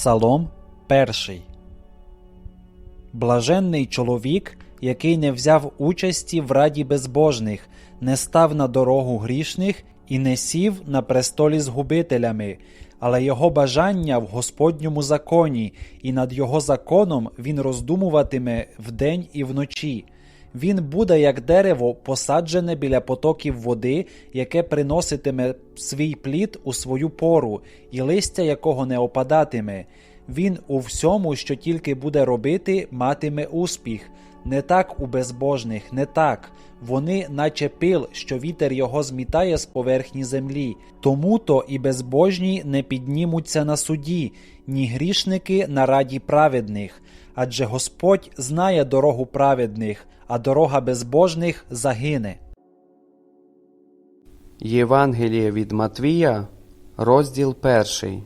Псалом перший. Блаженний чоловік, який не взяв участі в раді безбожних, не став на дорогу грішних і не сів на престолі з губителями, але його бажання в Господньому законі, і над його законом він роздумуватиме вдень і вночі. Він буде як дерево, посаджене біля потоків води, яке приноситиме свій плід у свою пору, і листя якого не опадатиме. Він у всьому, що тільки буде робити, матиме успіх. Не так у безбожних, не так. Вони, наче пил, що вітер його змітає з поверхні землі. Тому то і безбожні не піднімуться на суді, ні грішники на раді праведних. Адже Господь знає дорогу праведних, а дорога безбожних загине. Євангеліє від Матвія, розділ перший.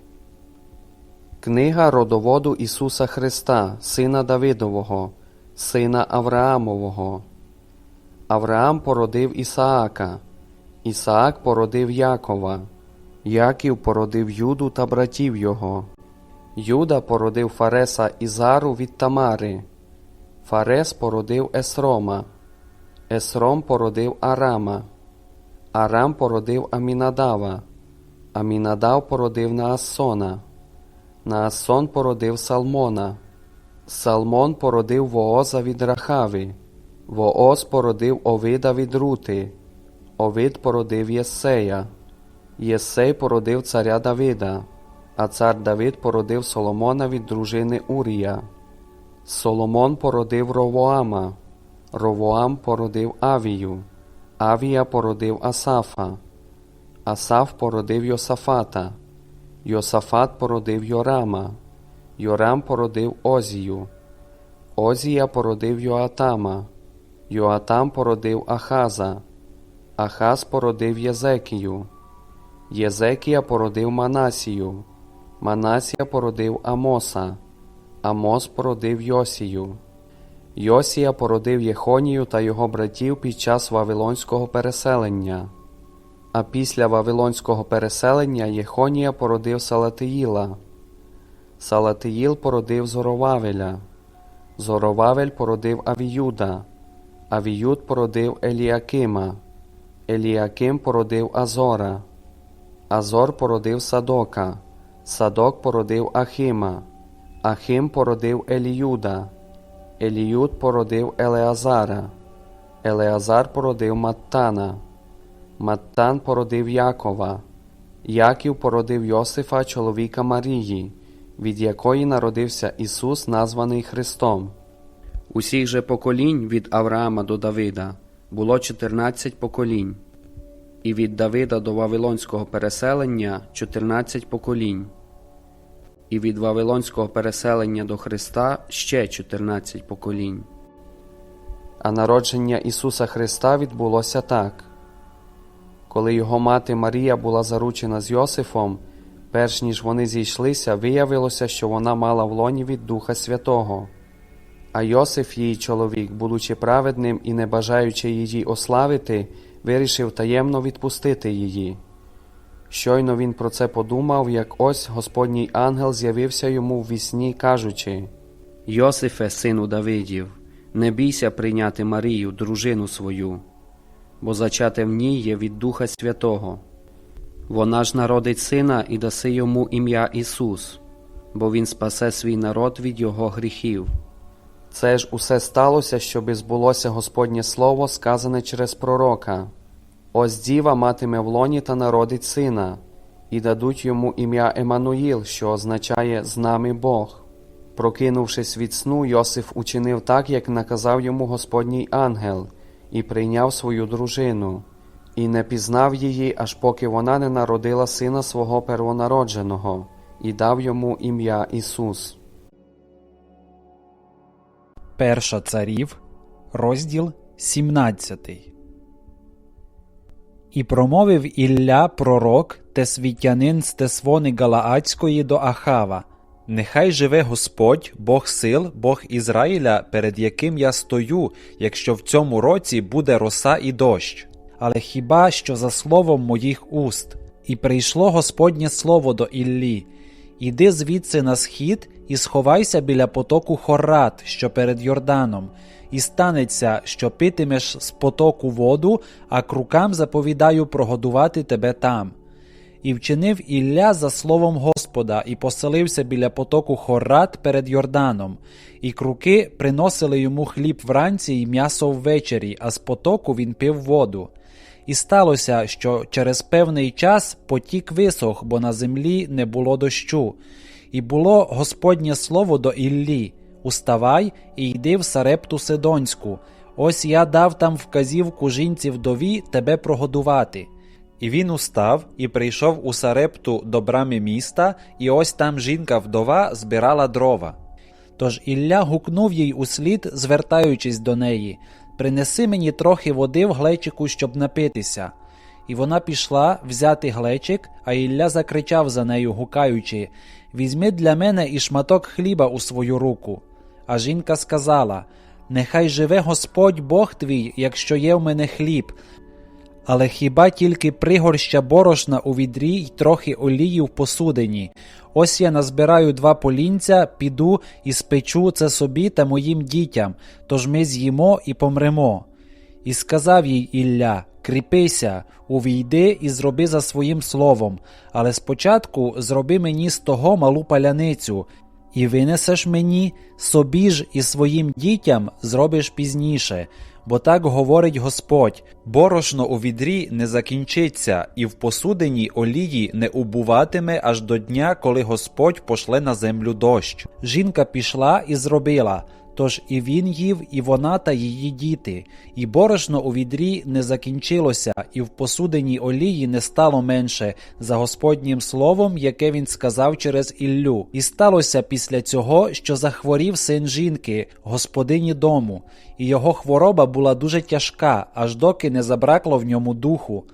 Книга родоводу Ісуса Христа, Сина Давидового, Сина Авраамового. Авраам породив Ісаака, Ісаак породив Якова, Яків породив Юду та братів його. Юда породив Фареса і Зару від Тамари. Фарес породив Есрома, Есром породив Арама, Арам породив Амінадава, Амінадав породив Наассона, Наассон породив Салмона, Салмон породив Вооза від Рахави, Вооз породив Овида від Рути, Овид породив Єссея, Єссей породив царя Давида, а цар Давид породив Соломона від дружини Урія. Соломон породив Ровоама, Ровоам породив Авію, Авія породив Асафа, Асаф породив Йосафата, Йосафат породив Йорама, Йорам породив Озію, Озія породив Йоатама, Йоатам породив Ахаза, Ахаз породив Єзекію, Єзекія породив Манасію, Манасія породив Амоса, Амос породив Йосію. Йосія породив Єхонію та його братів під час Вавилонського переселення. А після Вавилонського переселення Єхонія породив Салатиїла. Салатиїл породив Зоровавеля. Зоровавель породив Авіюда. Авіюд породив Еліакима. Еліаким породив Азора. Азор породив Садока. Садок породив Ахима. Ахим породив Еліюда. Еліюд породив Елеазара. Елеазар породив Маттана. Маттан породив Якова. Яків породив Йосифа, чоловіка Марії, від якої народився Ісус, названий Христом. Усіх же поколінь від Авраама до Давида було 14 поколінь, і від Давида до Вавилонського переселення 14 поколінь, і від Вавилонського переселення до Христа ще 14 поколінь. А народження Ісуса Христа відбулося так. Коли його мати Марія була заручена з Йосифом, перш ніж вони зійшлися, виявилося, що вона мала в лоні від Духа Святого. А Йосиф, її чоловік, будучи праведним і не бажаючи її ославити, вирішив таємно відпустити її. Щойно він про це подумав, як ось Господній ангел з'явився йому в вісні, кажучи Йосифе, сину Давидів, не бійся прийняти Марію, дружину свою, бо зачате в ній є від Духа Святого. Вона ж народить сина і даси йому ім'я Ісус, бо Він спасе свій народ від його гріхів. Це ж усе сталося, щоби збулося Господнє Слово, сказане через пророка. Ось діва матиме в лоні та народить сина, і дадуть йому ім'я Еммануїл, що означає з нами Бог. Прокинувшись від сну, Йосиф учинив так, як наказав йому Господній ангел, і прийняв свою дружину, і не пізнав її, аж поки вона не народила сина свого первонародженого, і дав йому ім'я Ісус. Перша царів, розділ 17. І промовив Ілля пророк тесвітянин з Тесвони Галаацької до Ахава Нехай живе Господь, Бог сил, Бог Ізраїля, перед яким я стою, якщо в цьому році буде роса і дощ. Але хіба що за словом моїх уст? І прийшло Господнє слово до Іллі, Іди звідси на схід і сховайся біля потоку Хорат, що перед Йорданом, і станеться, що питимеш з потоку воду, а крукам заповідаю прогодувати тебе там. І вчинив Ілля за словом Господа, і поселився біля потоку Хорат перед Йорданом, і круки приносили йому хліб вранці і м'ясо ввечері, а з потоку він пив воду. І сталося, що через певний час потік висох, бо на землі не було дощу. І було Господнє слово до Іллі: Уставай і йди в Сарепту Сидонську. Ось я дав там вказівку жінці вдові тебе прогодувати. І він устав і прийшов у Сарепту до брами міста, і ось там жінка вдова збирала дрова. Тож Ілля гукнув їй услід, звертаючись до неї Принеси мені трохи води в глечику, щоб напитися. І вона пішла взяти глечик, а Ілля закричав за нею, гукаючи Візьми для мене і шматок хліба у свою руку. А жінка сказала Нехай живе Господь Бог твій, якщо є в мене хліб, але хіба тільки пригорща борошна у відрі й трохи олії в посудині. Ось я назбираю два полінця, піду і спечу це собі та моїм дітям, тож ми з'їмо і помремо. І сказав їй Ілля: Кріпися, увійди і зроби за своїм словом, але спочатку зроби мені з того малу паляницю, і винесеш мені, собі ж і своїм дітям зробиш пізніше. Бо так говорить Господь: борошно у відрі не закінчиться, і в посудині олії не убуватиме аж до дня, коли Господь пошле на землю дощ. Жінка пішла і зробила. Тож і він їв, і вона та її діти, і борошно у відрі не закінчилося, і в посудині олії не стало менше за Господнім словом, яке він сказав через Іллю. І сталося після цього, що захворів син жінки, господині дому, і його хвороба була дуже тяжка, аж доки не забракло в ньому духу.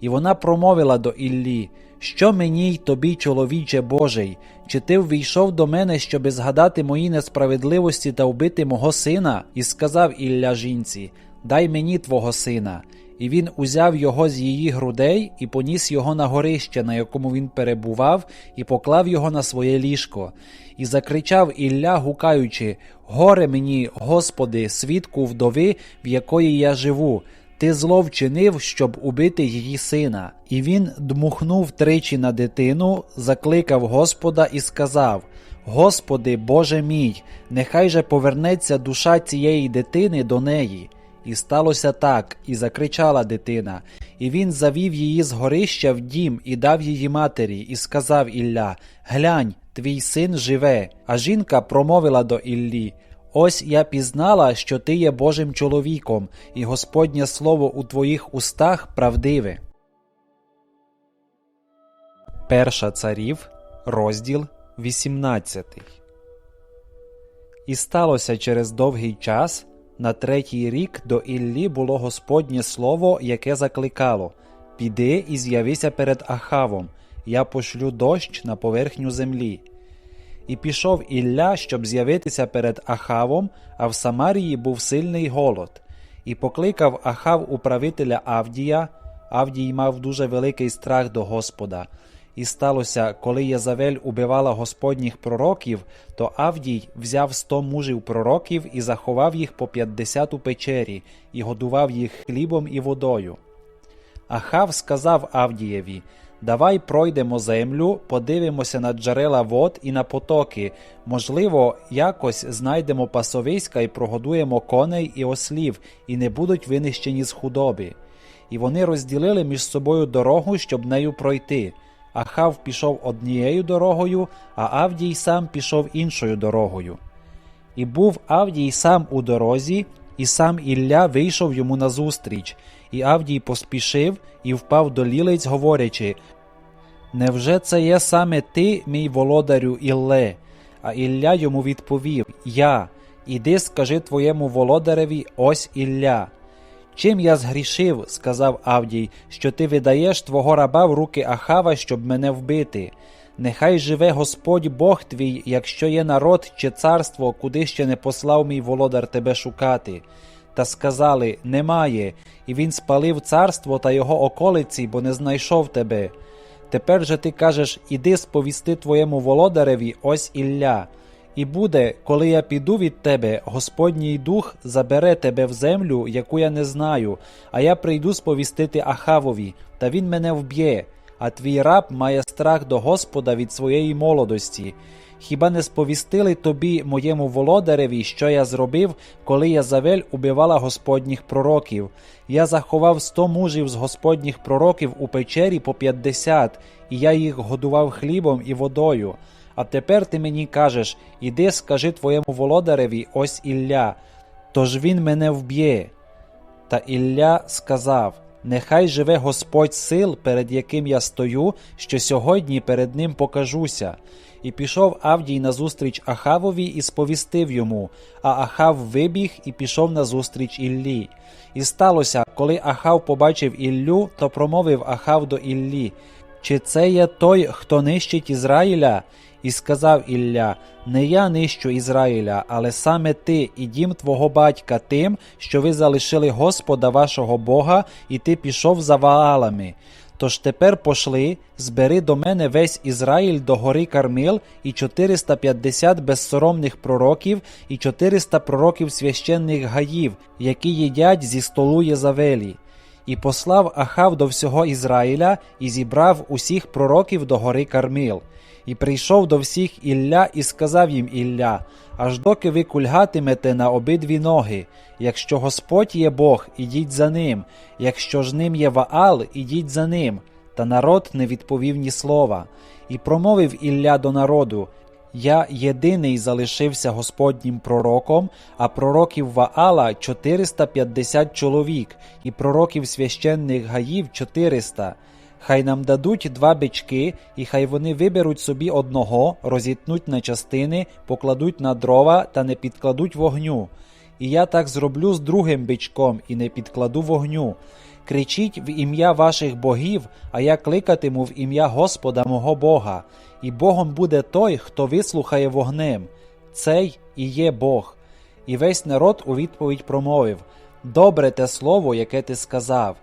І вона промовила до Іллі. Що мені й тобі, чоловіче Божий? Чи ти ввійшов до мене, щоби згадати мої несправедливості та вбити мого сина? І сказав Ілля жінці: Дай мені твого сина. І він узяв його з її грудей і поніс його на горище, на якому він перебував, і поклав його на своє ліжко. І закричав Ілля, гукаючи: Горе мені, Господи, свідку вдови, в якої я живу. Ти зло вчинив, щоб убити її сина. І він дмухнув тричі на дитину, закликав Господа і сказав: Господи, Боже мій, нехай же повернеться душа цієї дитини до неї. І сталося так, і закричала дитина. І він завів її з горища в дім і дав її матері, і сказав Ілля: Глянь, твій син живе. А жінка промовила до Іллі: Ось я пізнала, що ти є Божим чоловіком, і Господнє слово у твоїх устах правдиве. Перша царів, розділ 18. І сталося через довгий час, на третій рік до Іллі було Господнє слово, яке закликало Піди і з'явися перед Ахавом, я пошлю дощ на поверхню землі. І пішов Ілля, щоб з'явитися перед Ахавом, а в Самарії був сильний голод. І покликав Ахав управителя Авдія. Авдій мав дуже великий страх до Господа. І сталося, коли Єзавель убивала господніх пророків, то Авдій взяв сто мужів пророків і заховав їх по п'ятдесят у печері, і годував їх хлібом і водою. Ахав сказав Авдієві Давай пройдемо землю, подивимося на джерела вод і на потоки. Можливо, якось знайдемо пасовиська і прогодуємо коней і ослів, і не будуть винищені з худоби. І вони розділили між собою дорогу, щоб нею пройти. Ахав пішов однією дорогою, а Авдій сам пішов іншою дорогою. І був Авдій сам у дорозі, і сам Ілля вийшов йому назустріч, і Авдій поспішив і впав до лілиць, говорячи Невже це є саме ти, мій володарю Ілле? А Ілля йому відповів Я. Іди, скажи твоєму володареві, ось Ілля. Чим я згрішив, сказав Авдій, що ти видаєш твого раба в руки Ахава, щоб мене вбити. Нехай живе Господь Бог твій, якщо є народ чи царство, куди ще не послав мій володар тебе шукати. Та сказали Немає, і він спалив царство та його околиці, бо не знайшов тебе. Тепер же ти кажеш іди сповісти твоєму володареві ось Ілля. І буде, коли я піду від тебе, Господній дух забере тебе в землю, яку я не знаю, а я прийду сповістити Ахавові, та він мене вб'є. А твій раб має страх до Господа від своєї молодості. Хіба не сповістили тобі, моєму володареві, що я зробив, коли Язавель убивала господніх пророків? Я заховав сто мужів з господніх пророків у печері по п'ятдесят, і я їх годував хлібом і водою. А тепер ти мені кажеш іди, скажи твоєму володареві, ось Ілля, тож він мене вб'є. Та Ілля сказав: Нехай живе Господь сил, перед яким я стою, що сьогодні перед ним покажуся. І пішов Авдій назустріч Ахавові і сповістив йому, а Ахав вибіг і пішов назустріч Іллі. І сталося, коли Ахав побачив Іллю, то промовив Ахав до Іллі: Чи це є той, хто нищить Ізраїля? І сказав Ілля: Не я нищу Ізраїля, але саме ти і дім твого батька тим, що ви залишили Господа вашого Бога, і ти пішов за Ваалами. Тож тепер пошли, збери до мене весь Ізраїль до гори Кармил, і 450 безсоромних пророків, і 400 пророків священних гаїв, які їдять зі столу Єзавелі. І послав Ахав до всього Ізраїля і зібрав усіх пророків до гори Кармил. І прийшов до всіх Ілля і сказав їм Ілля, аж доки ви кульгатимете на обидві ноги. Якщо Господь є Бог, ідіть за ним, якщо ж ним є Ваал, ідіть за ним. Та народ не відповів ні слова. І промовив Ілля до народу: Я єдиний залишився Господнім пророком, а пророків Ваала 450 чоловік, і пророків священних гаїв 400. Хай нам дадуть два бички, і хай вони виберуть собі одного, розітнуть на частини, покладуть на дрова та не підкладуть вогню. І я так зроблю з другим бичком і не підкладу вогню. Кричіть в ім'я ваших богів, а я кликатиму в ім'я Господа мого Бога, і Богом буде той, хто вислухає вогнем. Цей і є Бог. І весь народ у відповідь промовив: Добре те слово, яке ти сказав.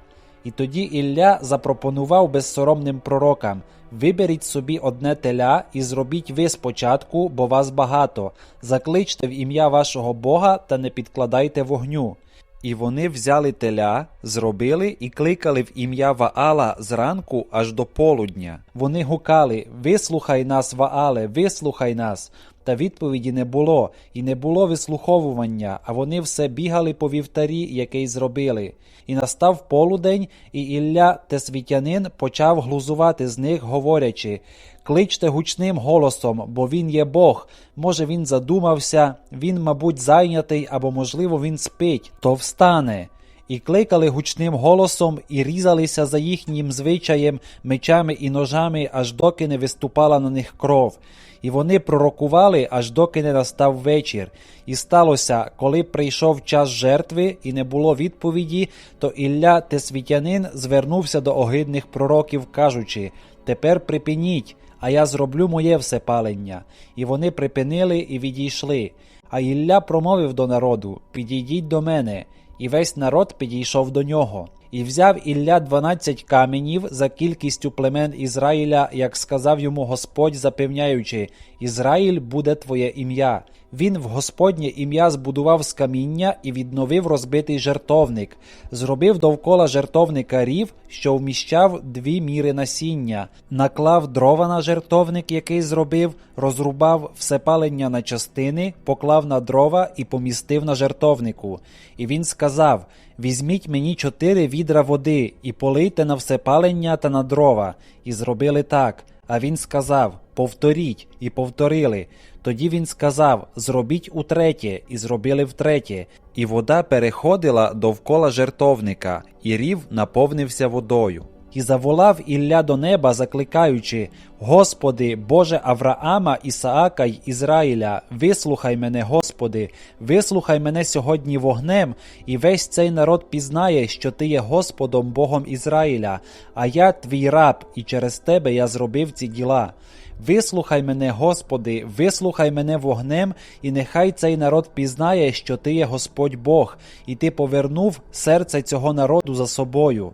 І тоді Ілля запропонував безсоромним пророкам: Виберіть собі одне теля і зробіть ви спочатку, бо вас багато, закличте в ім'я вашого Бога та не підкладайте вогню. І вони взяли теля, зробили і кликали в ім'я Ваала зранку аж до полудня. Вони гукали: Вислухай нас, Ваале, вислухай нас. Та відповіді не було, і не було вислуховування, а вони все бігали по вівтарі, який зробили. І настав полудень, і Ілля Тесвітянин почав глузувати з них, говорячи Кличте гучним голосом, бо він є Бог. Може, він задумався, він, мабуть, зайнятий, або, можливо, він спить, то встане. І кликали гучним голосом, і різалися за їхнім звичаєм мечами і ножами, аж доки не виступала на них кров. І вони пророкували, аж доки не настав вечір. І сталося, коли прийшов час жертви і не було відповіді, то Ілля Тесвітянин звернувся до огидних пророків, кажучи: Тепер припиніть, а я зроблю моє всепалення. І вони припинили і відійшли. А Ілля промовив до народу: Підійдіть до мене. І весь народ підійшов до нього. І взяв Ілля дванадцять каменів за кількістю племен Ізраїля, як сказав йому Господь, запевняючи: Ізраїль буде твоє ім'я. Він в Господнє ім'я збудував з каміння і відновив розбитий жертовник, зробив довкола жертовника рів, що вміщав дві міри насіння, наклав дрова на жертовник, який зробив, розрубав все палення на частини, поклав на дрова і помістив на жертовнику. І він сказав: Візьміть мені чотири відра води і полийте на все палення та на дрова. І зробили так. А він сказав: Повторіть, і повторили. Тоді він сказав: Зробіть утретє, і зробили втретє. І вода переходила довкола жертовника, і рів наповнився водою. І заволав Ілля до неба, закликаючи: Господи, Боже Авраама, Ісаака й Ізраїля, вислухай мене, Господи, вислухай мене сьогодні вогнем, і весь цей народ пізнає, що Ти є Господом Богом Ізраїля, а я твій раб, і через тебе я зробив ці діла. Вислухай мене, Господи, вислухай мене вогнем, і нехай цей народ пізнає, що Ти є Господь Бог, і Ти повернув серце цього народу за собою.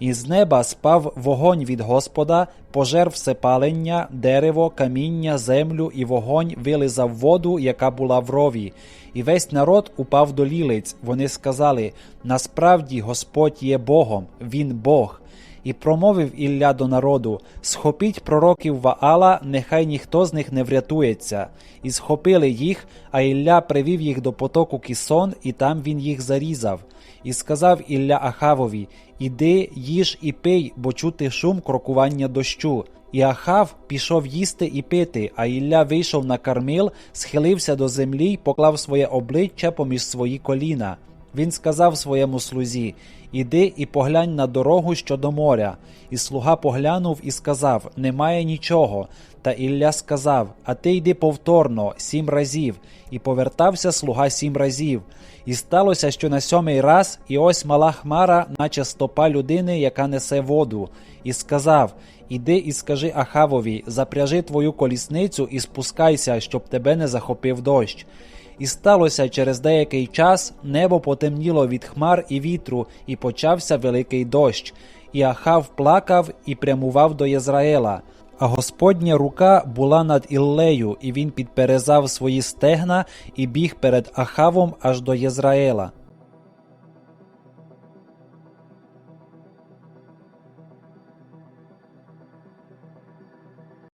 І з неба спав вогонь від Господа, пожер всепалення, дерево, каміння, землю і вогонь вилизав воду, яка була в рові. І весь народ упав до лілиць. Вони сказали: Насправді Господь є Богом, Він Бог. І промовив Ілля до народу: Схопіть пророків Ваала, нехай ніхто з них не врятується. І схопили їх, а Ілля привів їх до потоку Кісон, і там він їх зарізав. І сказав Ілля Ахавові: Іди, їж і пий, бо чути шум крокування дощу. І Ахав пішов їсти і пити, а Ілля вийшов на кармил, схилився до землі й поклав своє обличчя поміж свої коліна. Він сказав своєму слузі: Іди і поглянь на дорогу щодо моря. І слуга поглянув і сказав: Немає нічого. Та Ілля сказав: А ти йди повторно, сім разів. І повертався слуга сім разів. І сталося, що на сьомий раз, і ось мала хмара, наче стопа людини, яка несе воду, і сказав: Іди і скажи Ахавові, запряжи твою колісницю і спускайся, щоб тебе не захопив дощ. І сталося через деякий час небо потемніло від хмар і вітру, і почався великий дощ. І Ахав плакав і прямував до Єзраїла. А Господня рука була над Іллею, і він підперезав свої стегна і біг перед Ахавом аж до Єзраїла.